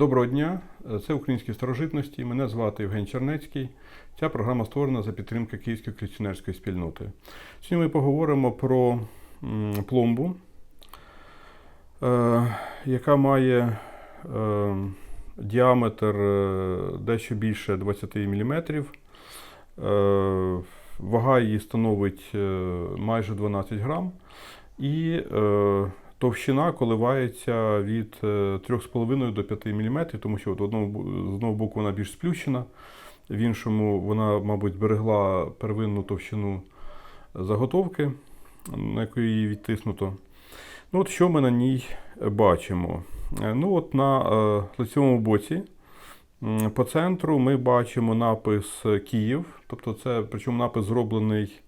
Доброго дня, це українські старожитності. Мене звати Євген Чернецький. Ця програма створена за підтримки Київської колекціонерської спільноти. Сьогодні ми поговоримо про пломбу, е, яка має е, діаметр е, дещо більше 20 мм. Вага її становить майже 12 грам. І товщина коливається від е, 3,5 до 5 мм, тому що от одного, з одного боку вона більш сплющена, в іншому вона, мабуть, зберегла первинну товщину заготовки, на яку її відтиснуто. Ну, от що ми на ній бачимо? Е, Ну, от на е, лицевому боці по центру ми бачимо напис Київ, тобто це причому напис зроблений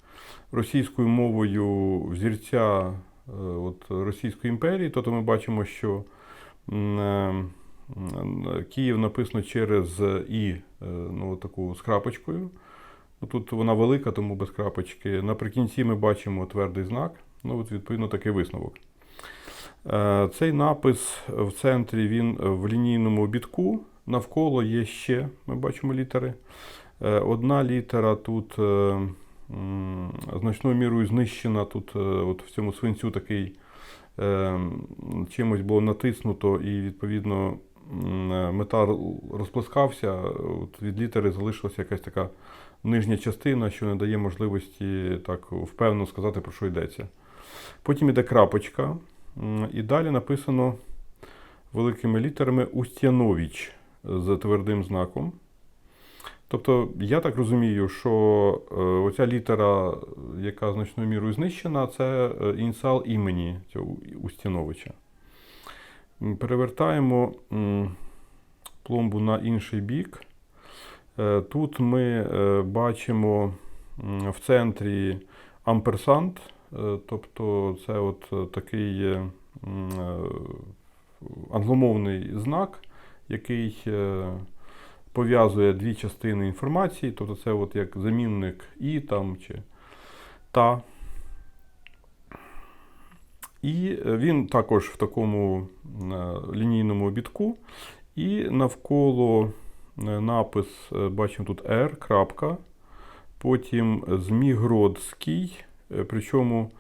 російською мовою взірця е, от, Російської імперії. Тобто ми бачимо, що е, м, Київ написано через І, е, ну, таку з крапочкою. Ну, Тут вона велика, тому без крапочки. Наприкінці ми бачимо твердий знак. Ну, от, відповідно, такий висновок. Е, Цей напис в центрі він в лінійному обідку. Навколо є ще, ми бачимо літери. Е, Одна літера тут е, значною мірою знищена. Тут е, от в цьому свинцю такий е, чимось було натиснуто, і відповідно е, метал розплескався. От від літери залишилася якась така нижня частина, що не дає можливості так впевнено сказати, про що йдеться. Потім іде крапочка, і далі написано великими літерами Устянович з твердим знаком. Тобто, я так розумію, що е, оця літера, яка значною мірою знищена, це е, ініціал імені цього Устяновича. Перевертаємо пломбу на інший бік. Е, Тут ми бачимо в центрі амперсант, тобто це от такий англомовний знак, який пов'язує дві частини інформації, тобто це от як замінник і там чи та. І він також в такому е, лінійному обідку. І навколо е, напис, е, бачимо тут R, крапка. Потім Змігродський, причому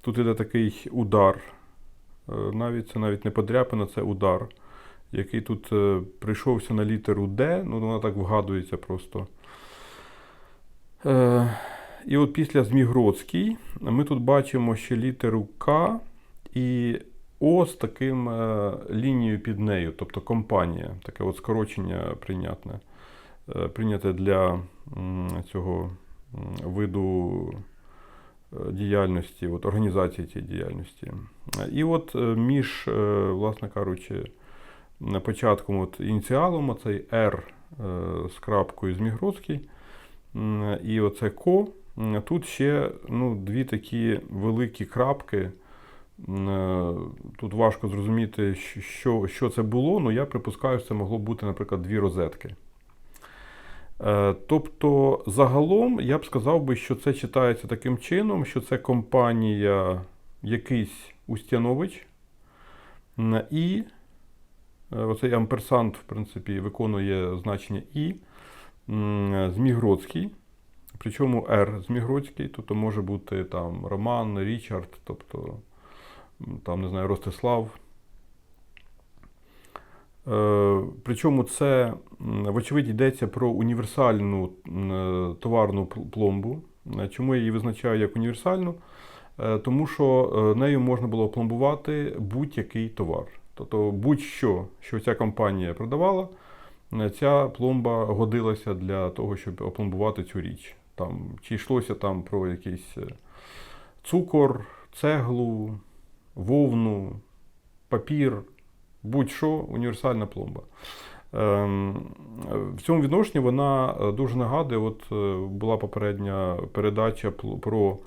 тут іде такий удар. Навіть це навіть не подряпина, це удар, який тут е, прийшовся на літеру Д, ну вона так вгадується просто. Е, І от після Змігродський ми тут бачимо ще літеру К і О з таким е, лінією під нею, тобто компанія, таке от скорочення прийнятне, е, прийняте для цього виду е, діяльності, от, організації цієї діяльності. Е, І от між, власне кажучи, на початком от ініціалом, оцей R е, з крапкою Змігродський, і оце ко. Тут ще ну, дві такі великі крапки. Е, Тут важко зрозуміти, що, що це було, але я припускаю, що це могло бути, наприклад, дві розетки. Е, Тобто, загалом я б сказав би, що це читається таким чином, що це компанія якийсь Устянович, і оцей амперсант, в принципі, виконує значення І, м, Змігродський, причому Р Змігродський, тобто може бути там Роман, Річард, тобто там, не знаю, Ростислав. Е, Причому це, вочевидь, йдеться про універсальну е, товарну пломбу. Е, Чому я її визначаю як універсальну? Е, Тому що е, нею можна було пломбувати будь-який товар. Тобто будь-що, що ця компанія продавала, ця пломба годилася для того, щоб опломбувати цю річ. Там, чи йшлося там про якийсь е, цукор, цеглу, вовну, папір, будь-що універсальна пломба. Ем, В цьому відношенні вона е, дуже нагадує, от е, була попередня передача про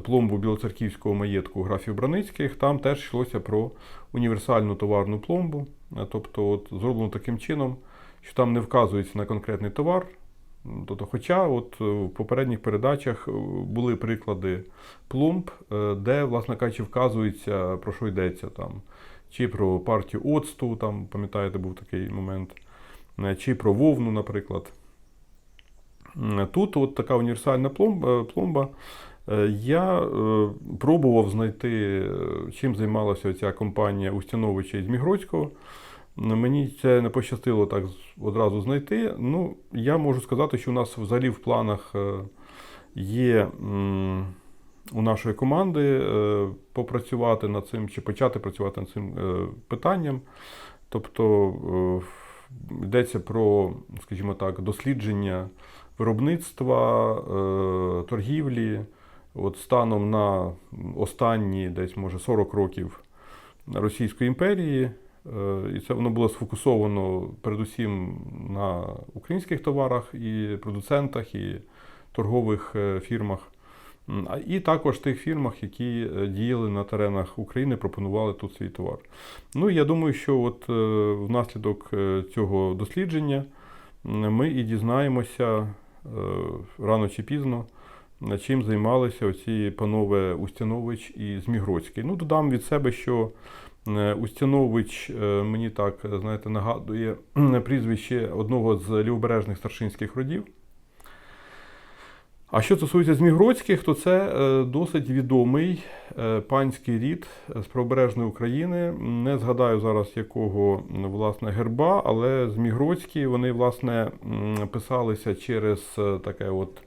пломбу білоцерківського маєтку графів Браницьких. Там теж йшлося про універсальну товарну пломбу, Е, тобто от, зроблено таким чином, що там не вказується на конкретний товар. Тобто, хоча от е, в попередніх передачах е, були приклади пломб, де, власне кажучи, вказується, про що йдеться там. чи про партію оцту, там, пам'ятаєте, був такий момент, чи про вовну, наприклад. Тут от така універсальна пломба. пломба. Е, Я е, пробував знайти, е, чим займалася ця компанія Устяновича із Мігроцького. Мені це не пощастило так одразу знайти. Ну, я можу сказати, що у нас взагалі в планах є у нашої команди попрацювати над цим чи почати працювати над цим питанням. Тобто йдеться про, скажімо так, дослідження виробництва, торгівлі. От станом на останні десь може 40 років Російської імперії, е, і це воно було сфокусовано передусім на українських товарах і продуцентах, і торгових е, фірмах, і також тих фірмах, які е, діяли на теренах України, пропонували тут свій товар. Ну і я думаю, що от внаслідок цього дослідження ми і дізнаємося рано чи пізно, чим займалися оці панове Устянович і Змігроцький. Ну, додам від себе, що е, Устянович е, мені так, знаєте, нагадує прізвище одного з лівобережних старшинських родів. А що стосується Змігроцьких, то це е, досить відомий панський рід з правобережної України. Не згадаю зараз якого власне герба, але Змігроцькі вони власне писалися через таке от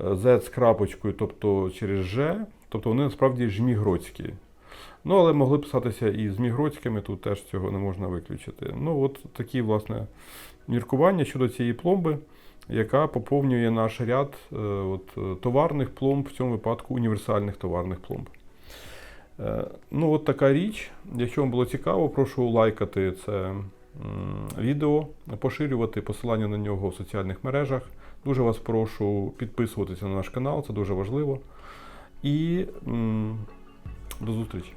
Z з крапочкою, тобто через Ж, тобто вони насправді жмігроцькі. Ну, але могли писатися і з мігроцькими, тут теж цього не можна виключити. Ну, от такі, власне, міркування щодо цієї пломби, яка поповнює наш ряд е, от, е, товарних пломб, в цьому випадку універсальних товарних пломб. Е, ну, от така річ. Якщо вам було цікаво, прошу лайкати це відео, поширювати посилання на нього в соціальних мережах. Дуже вас прошу підписуватися на наш канал, це дуже важливо. І до зустрічі!